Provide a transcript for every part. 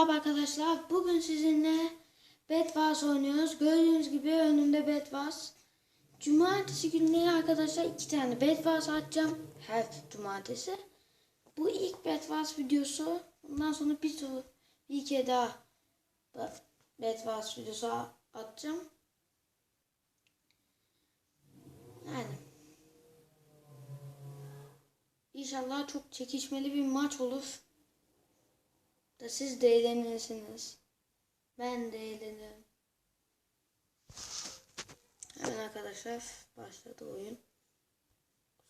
Merhaba arkadaşlar. Bugün sizinle Bedwars oynuyoruz. Gördüğünüz gibi önümde Bedwars. Cumartesi günleri arkadaşlar iki tane Bedwars atacağım. Her cumartesi. Bu ilk Bedwars videosu. Ondan sonra bir soru bir iki daha da Bedwars videosu atacağım. Yani. İnşallah çok çekişmeli bir maç olur da siz de eğlenirsiniz. Ben de eğlenirim. Hemen arkadaşlar başladı oyun.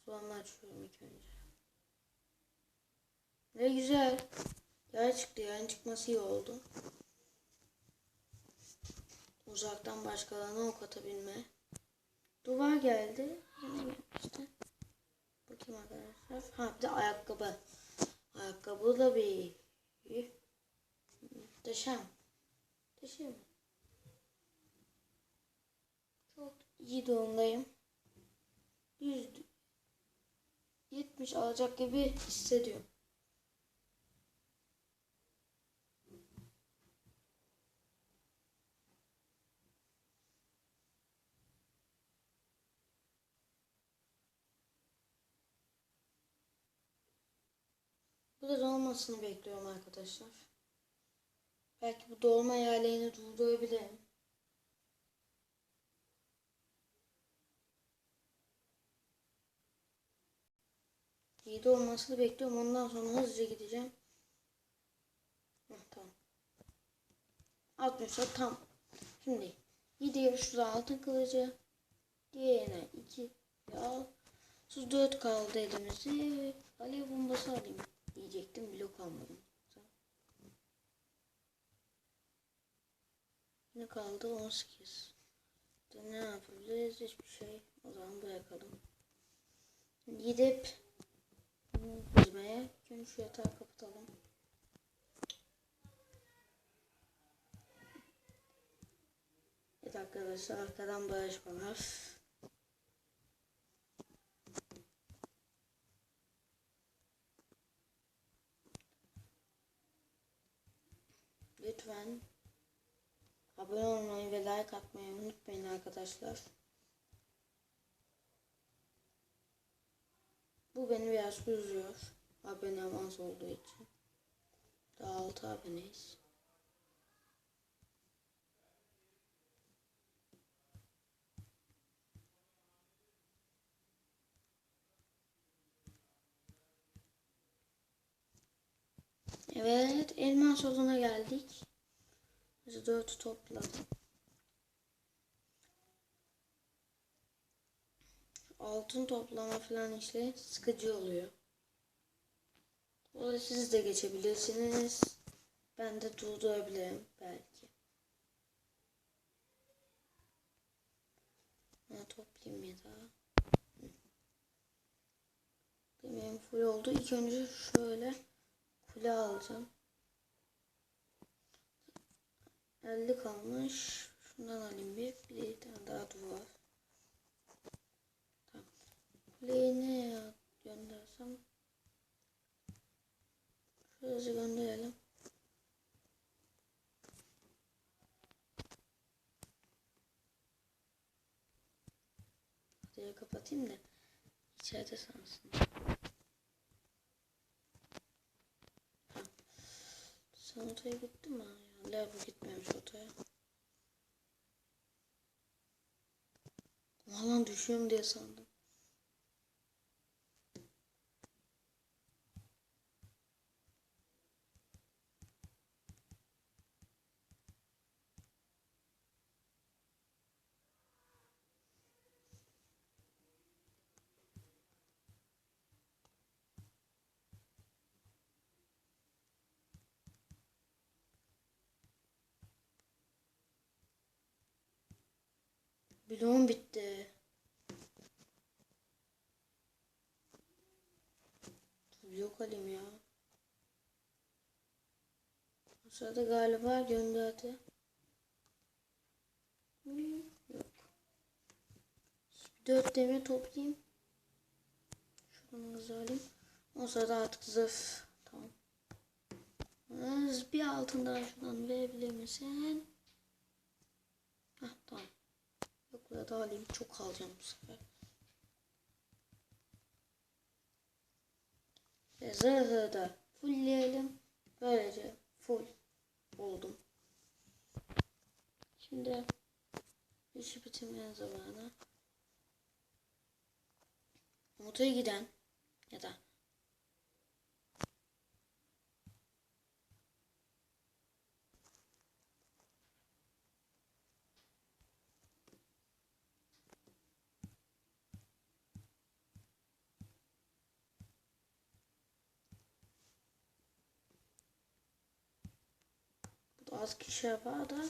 Sonra açıyorum ilk önce. Ne güzel. Yay çıktı. Yayın çıkması iyi oldu. Uzaktan başkalarına ok atabilme. Duvar geldi. Yine gelmişti. Bakayım arkadaşlar. Ha bir de ayakkabı. Ayakkabı da bir. Muhteşem. Muhteşem. Çok iyi durumdayım. 100 70 alacak gibi hissediyorum. Burada dolmasını bekliyorum arkadaşlar. Belki bu dolma yerlerini durdurabilirim. İyi dolmasını bekliyorum. Ondan sonra hızlıca gideceğim. Heh, tamam. 60'a tam. Şimdi gidiyor şurada altın kılıcı. Diğerine 2 al. 34 kaldı elimizde. Alev bombası alayım diyecektim. Blok almadım. Ne kaldı? 18. Da ne yapabiliriz? Hiçbir şey. O zaman bırakalım. Gidip çizmeye. Gün şu yatağı kapatalım. Evet arkadaşlar arkadan. Lütfen abone olmayı ve like atmayı unutmayın arkadaşlar. Bu beni biraz üzüyor. Abonem az olduğu için. Daha 6 aboneyiz. Evet, elma sozuna geldik. Biz dört topladım. Altın toplama falan işte sıkıcı oluyor. Orada siz de geçebilirsiniz. Ben de durdurabilirim belki. Ben toplayayım ya daha. Benim full oldu. İlk önce şöyle kule alacağım. 50 kalmış. Şundan alayım bir. Bir tane daha duvar. Tamam. Ne göndersem? Şurası gönderelim. Hadi kapatayım da içeride sansın. Sen otaya gittin mi? Ya, Labu gitmemiş otaya. Valla düşüyorum diye sandım. Bloğum bitti. Yok alayım ya. Bu sırada galiba gönderdi. Yok. Dört demir toplayayım. Şuradan hızlı alayım. O sırada artık zırh. Tamam. Bir altın daha şuradan verebilir misin? Hah tamam. Yok burada alayım çok alacağım bu sefer. Ve zırhı da fullleyelim. Böylece full oldum. Şimdi işi bitirmeyen zamanı. Motora giden ya da az kişi yapar da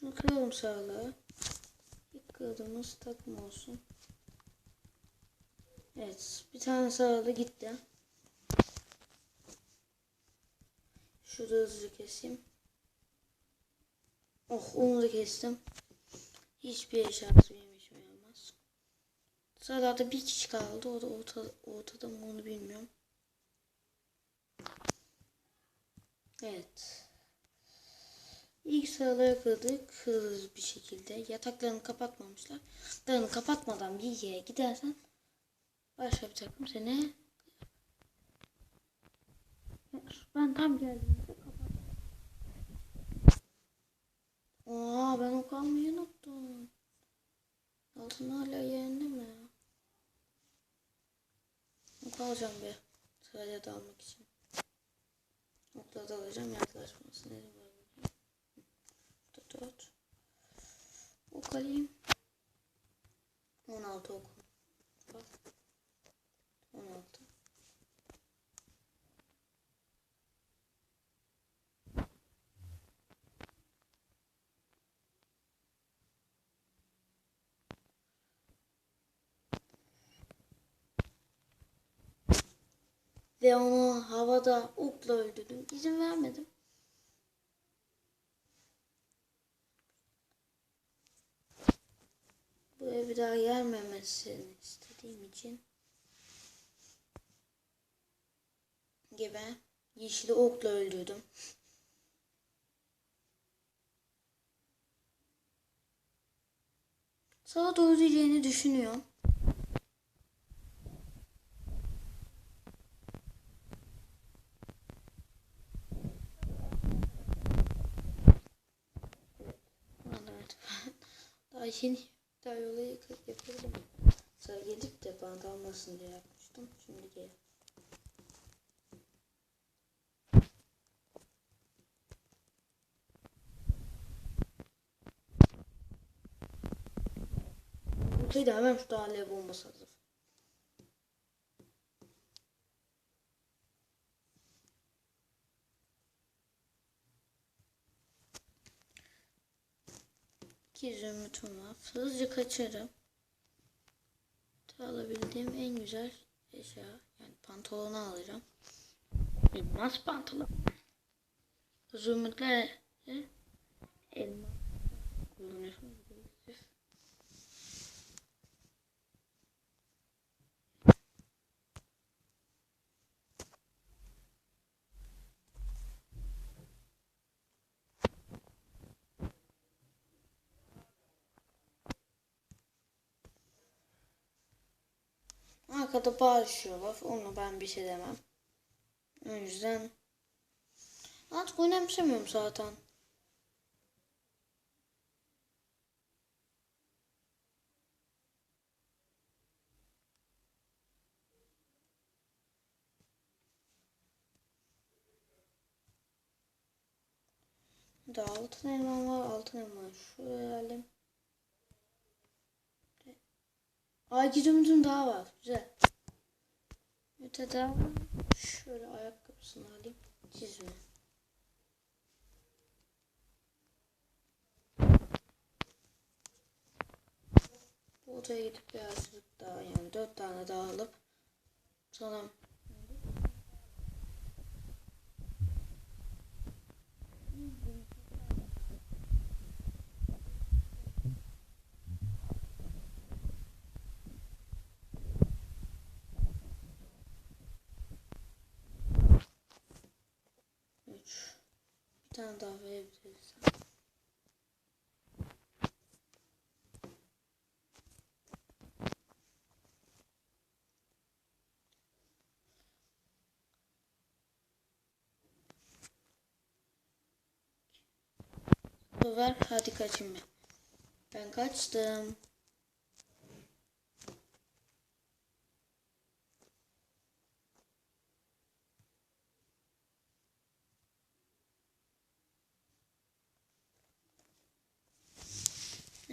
Şunu kıralım sağlığı. İlk takım olsun. Evet. Bir tane sağlığı gitti. Şurada hızlı keseyim. Oh onu da kestim. Hiçbir eşyası benim işime yaramaz. Sırada bir kişi kaldı. O da orta, ortada mı onu bilmiyorum. Evet. İlk sıraları kırdık hızlı bir şekilde. Yataklarını kapatmamışlar. Yataklarını kapatmadan bir yere gidersen başka bir takım seni ben tam geldiğimde Aa ben o kalmayı unuttum. Altın hala yerinde mi? Ok alacağım bir. Sıraya da almak için. Okla da alacağım yaklaşmasın. Elim var. Burada dört. Ok alayım. 16 ok. Bak. 16. Ve onu havada okla öldürdüm. İzin vermedim. Buraya bir daha gelmemesini istediğim için gibi yeşili okla öldürdüm. Sağa doğru düşünüyorum. Evet. Daha yeni daha yola yapıyordum. Sıra gelip de bant almasın diye yapmıştım. Şimdi gel. Ortayı da hemen şu alev bombası hazır. İki zümrütüm var. Hızlıca kaçarım. Alabildiğim en güzel eşya. Yani pantolonu alacağım. Elmas pantolon. Zümrütler elmas kullanıyorum. Arkada bağırışıyorlar. Onu ben bir şey demem. O yüzden artık önemsemiyorum zaten. Da altın elma var. Altın elma şuraya alayım. Ay gizimizin daha var. Güzel. Öte daha var. Şöyle ayakkabısını alayım. Çizme. Bu odaya gidip birazcık daha yani dört tane daha alıp sonra tane daha verebiliriz. Ver hadi kaçayım ben. Ben kaçtım.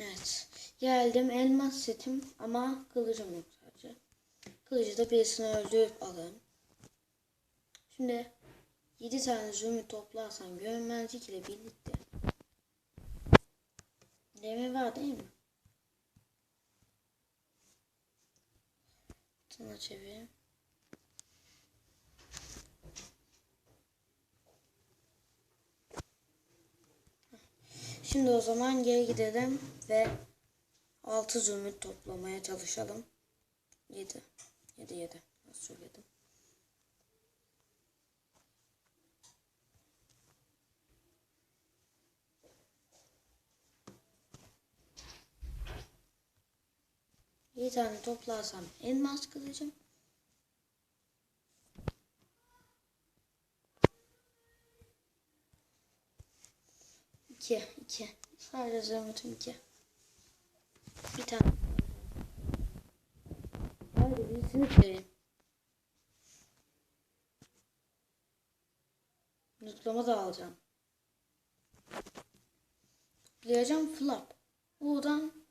Evet. Geldim elmas setim ama kılıcım yok sadece. Kılıcı da birisini öldürüp alırım. Şimdi 7 tane zümrüt toplarsam görünmezlik ile birlikte. Demir var değil mi? Sana çevireyim. Şimdi o zaman geri gidelim ve 6 zümrüt toplamaya çalışalım. 7. 7 7. Nasıl söyledim? Bir tane toplarsam elmas kılıcım. İki, iki. Sadece zümrütüm iki. Bir tane. Hadi birisini vereyim. Nutlama da alacağım. Tıklayacağım flap. Buradan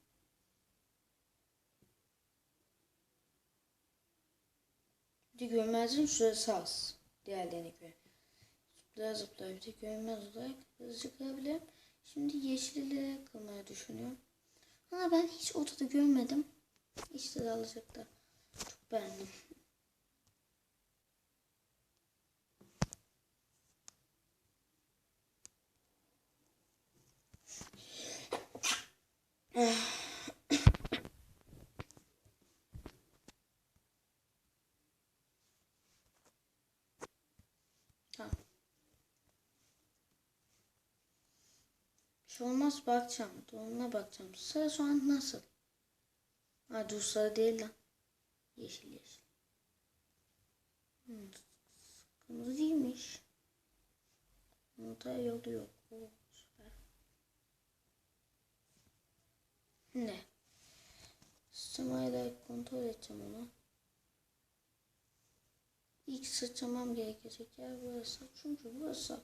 Bir görmezliğin süresi az. Diğerlerine göre. Zıplaya zıplaya bir de görmez olarak hızlıca kırabilirim. Şimdi yeşilleri kırmayı düşünüyorum. Ama ben hiç odada görmedim. İşte de alacaklar. Çok beğendim. Tamam. Bir şey olmaz bakacağım. Donuna bakacağım. Sarı soğan nasıl? Ha dur sarı değil lan. Yeşil yeşil. Hmm. Kırmızı değilmiş. Nota yolu yok. Oo, süper. Ne? Sistemayla kontrol edeceğim onu. İlk sıçramam gerekecek yer burası. Çünkü burası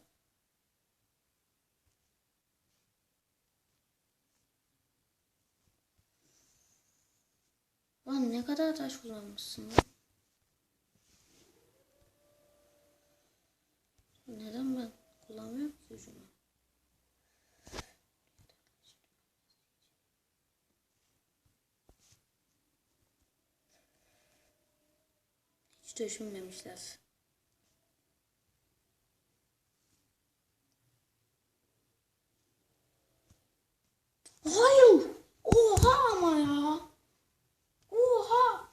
Lan ne kadar taş kullanmışsın lan? Neden ben kullanmıyorum ki ucunu? Hiç düşünmemişler. Hayır. Oha ama ya. Oha.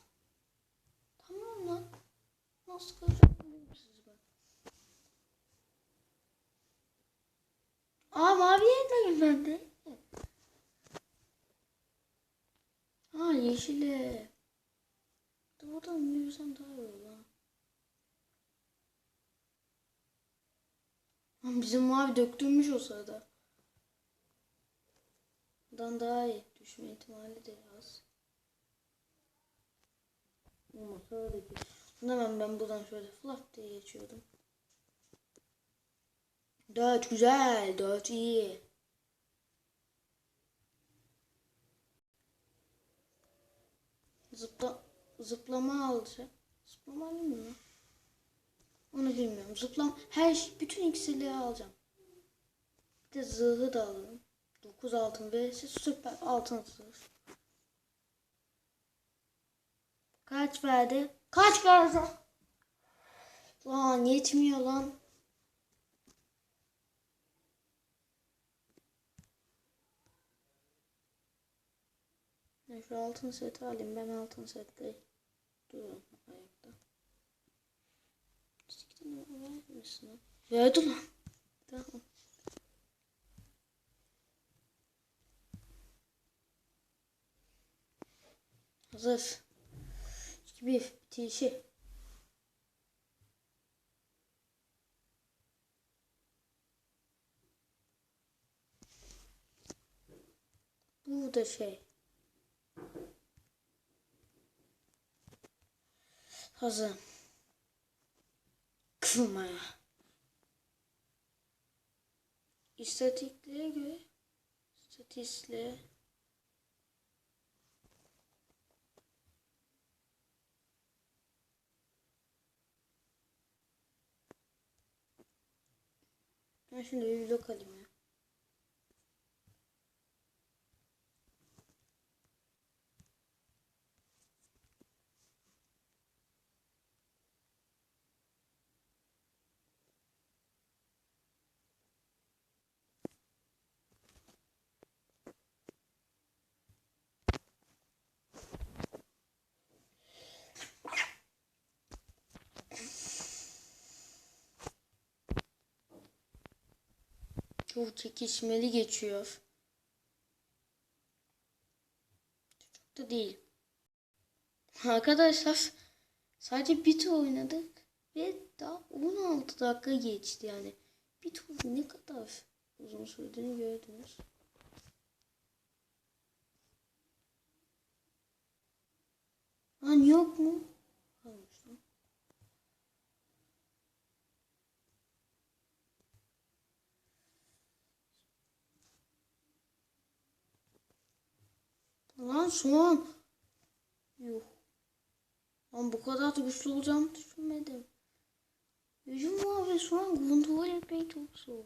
Tamam lan. Nasıl kıracağım sizi ben? Aa mavi yerine bende. Yeşile. Buradan yürüsem daha iyi olur bizim mavi döktürmüş o sırada. Buradan daha iyi. Düşme ihtimali de az. Ama sıradaki. Hemen ben buradan şöyle flap diye geçiyordum. Dört güzel. Dört iyi. Zıpla, zıplama alacak. Zıplama mı? Onu bilmiyorum. Zıplam her şey, bütün iksirleri alacağım. Bir de zırhı da alalım. 9 altın verirse süper altın zırh. Kaç verdi? Kaç verdi? Lan yetmiyor lan. Ya şu altın seti alayım. Ben altın sette dururum ayakta. Siktir vermesin lan. Verdi lan. Tamam. Hazır. 2 1 bitişi. Bu da şey. Hazır. Kılmaya. İstatistiklere göre istatistiklere Ben şimdi bir vlog alayım ya. Çok çekişmeli geçiyor. Çok da değil. Arkadaşlar sadece bir tur oynadık ve daha 16 dakika geçti yani. Bir tur ne kadar uzun sürdüğünü gördünüz. Lan yok mu? Varmış lan. Lan soğan. Yok. Lan bu kadar da güçlü olacağımı düşünmedim. Hücum var ve soğan kontrol etmek çok zor.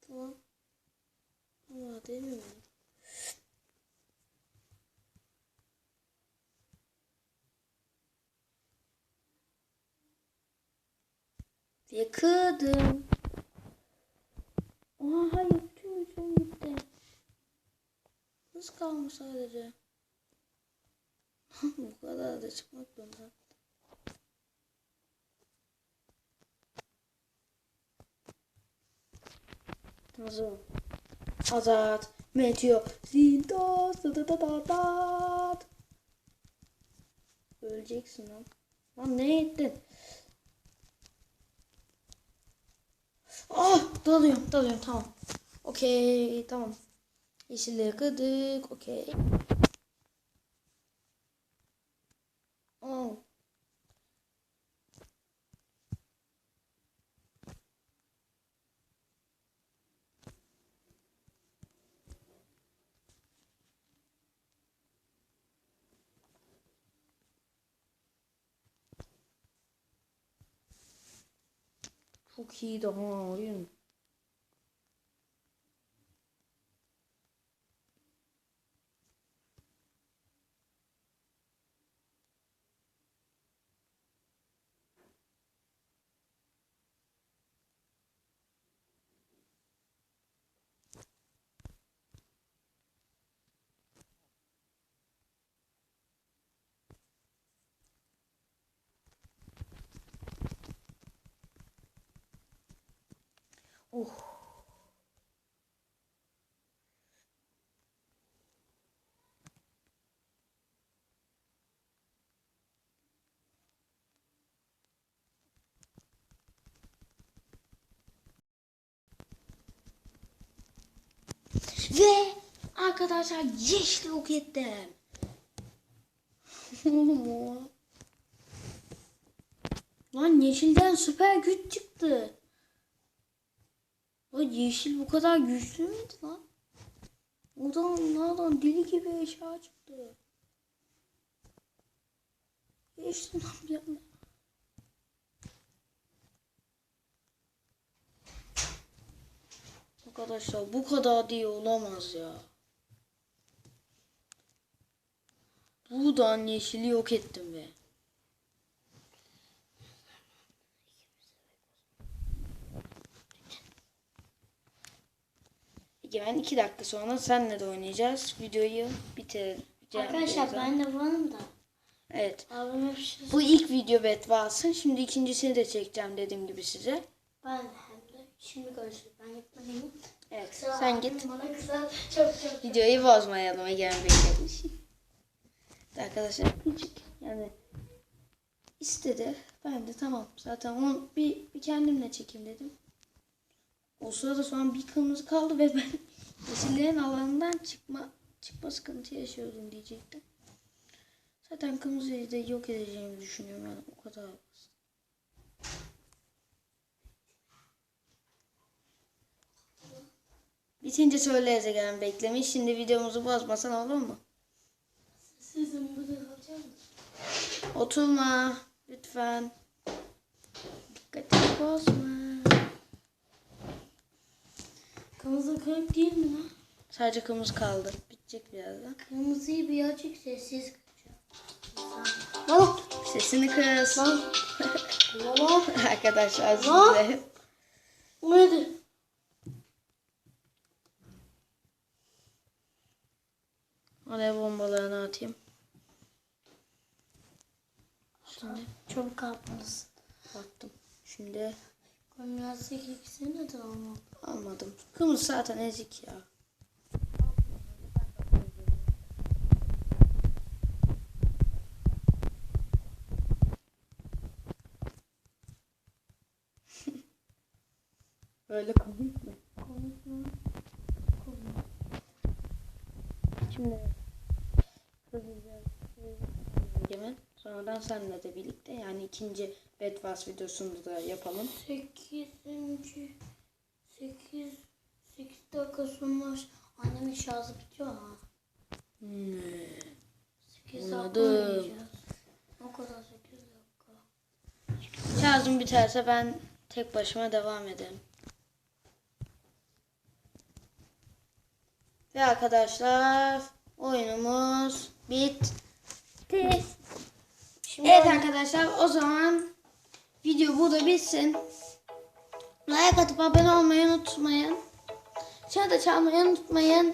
Tamam. Ama demiyorum. Ve kırdım. Oha hayır tüm gücüm gitti. Hız kalmış sadece. Bu kadar da çıkmak zorunda. Hazır. Azat. Meteo. Zinda. Zinda. Öleceksin lan. Lan ne ettin? Ah dalıyorum dalıyorum tamam. Okey tamam. Yeşilleri kırdık. Okey. Oh. Çok iyi daha oyun. Oh. Ve arkadaşlar yeşil yok ettim. Lan yeşilden süper güç çıktı. Lan yeşil bu kadar güçlü müydü lan? Odan nereden deli gibi eşya çıktı. Geçtim lan bir anda. Arkadaşlar bu kadar diye olamaz ya. Buradan yeşili yok ettim be. Egemen iki dakika sonra senle de oynayacağız. Videoyu bitireceğim. Arkadaşlar ben de varım da. Evet. Abime bir şey Bu ilk video bet varsın. Şimdi ikincisini de çekeceğim dediğim gibi size. Ben de hem de. Şimdi görüşürüz. Ben gitmeliyim. Evet Kusura sen git. Bana kısa çok çok. Videoyu bozmayalım Egen Bey demiş. Arkadaşlar küçük yani istedi. Ben de tamam zaten onu bir, bir kendimle çekeyim dedim. O sırada sonra bir kırmızı kaldı ve ben yeşillerin alanından çıkma çıkma sıkıntı yaşıyordum diyecektim. Zaten kırmızıyı da yok edeceğimi düşünüyorum yani o kadar. basit. Bitince söyle Ezegen beklemiş. Şimdi videomuzu bozmasan olur mu? Sizin burada kalacak mı? Oturma lütfen. Dikkatini bozma. Kırmızı kırık değil mi lan? Sadece kırmızı kaldı. Bitecek birazdan. Kırmızıyı birazcık sessiz kıracağım. Lan sesini kız. Baba. Arkadaşlar size. Bu nedir? Oraya bombalarını atayım. Şimdi Çok kalkmalısın. attım. Şimdi Konyası ikisini de ama. Almadım. Kırmızı zaten ezik ya. Böyle komik mi? Konuşma. Şimdi hızlıca Egemen. Sonradan seninle de birlikte yani ikinci Bedwars videosunu da yapalım. Sekizinci. Sekiz. Sekiz dakika sonra annemin şarjı bitiyor ha. Hmm. Sekiz dakika Anladım. oynayacağız. O kadar sekiz dakika. Şarjım biterse ben tek başıma devam ederim. Ve arkadaşlar oyunumuz bitti. Şimdi Evet arkadaşlar o zaman video burada bitsin. Like atıp abone olmayı unutmayın. Çağda çalmayı unutmayın.